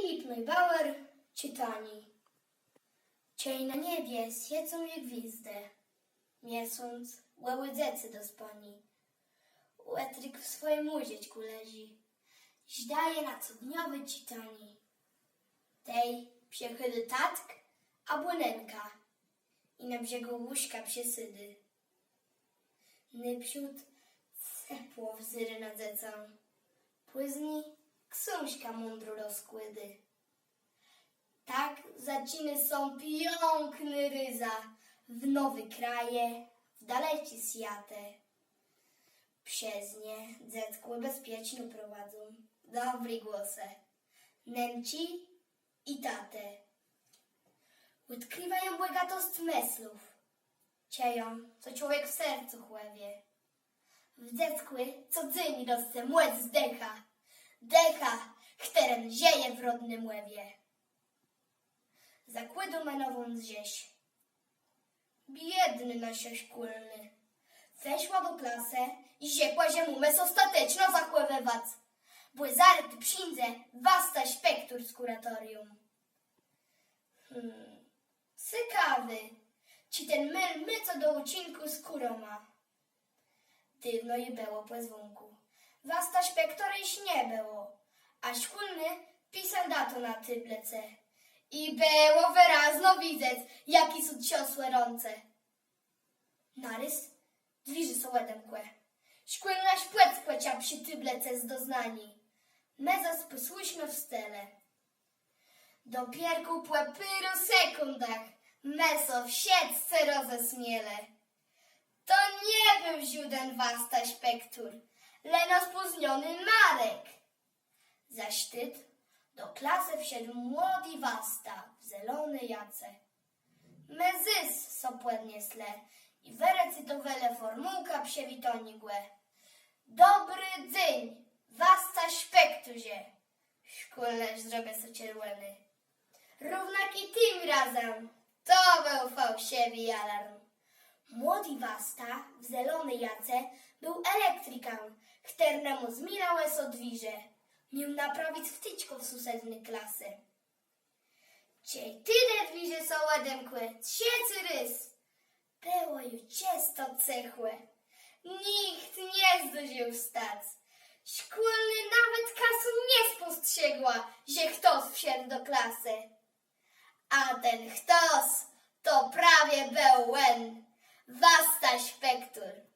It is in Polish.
Filip Neubauer, czytani. Cień na niebie świecą jak gwizdę, miesąc łełydzecy do spani. Łetryk w swoim łodzieczku leży, zdaje na cudniowy czytani. Tej przychyly tatk, a błonenka i na brzegu łóżka psiesydy. Nypsiut cepło wzyry nad zecą, płyzni książka mądro rozkłydy. Tak zaciny są piękny ryza, w nowy kraje, w daleci świate. Przez nie dzecku bezpiecznie prowadzą, dobry głosy, nemci i tate. Odkrywają błegatost meslów, cieją, co człowiek w sercu chłewie. W dzeckły co dzień rosce młec zdecha, decha, którym zieje w rodnym łewie. Zakłydu menową zieś. Biedny nasz szkolny. Weszła do klasy i ziekła ziemumę ostateczno zachływywać. Błyzarty przyńdze wasta spektur z kuratorium. Hmm, ciekawy, ci ten myl my co do uczynku skórą ma. Dywno je było po zwonku. Wasta spektoryś nie było, a szkolny pisał dato na tyblece. I było wyrazno widzeć, jaki są ciosłe rące. Narys dwiży sołedem kłe. Szkolna szpłec kłecia przy tyblece z doznani. Meza spysłyśmy w stele. Do pierku płepyru sekundach, meso w siedce rozesmiele. To nie był ziuden wasta spektur, leno spóźniony Marek. Za sztyt do klasy wszedł młody wasta w zielonej jace. Mezys sopłednie sle i wyrecytowele formułka przewitonikłe. Dobry dzień, wasta spekturze. Szkolne zrobię so czerwony. Równak i tym razem to był fałszywy alarm. Młody wasta w zielonej jace był elektryką, któremu zmieniałeś odwirze. Miał naprawić wtyczkę w susedniej klasy. Ciej ty derwiże są łademkłe, trzeci rys. Było już ciasto cechłe. Nikt nie zdążył wstać. Szkolny nawet kasu nie spostrzegła, że ktoś wszedł do klasy. A ten ktoś to prawie był łen. Wasta spektur.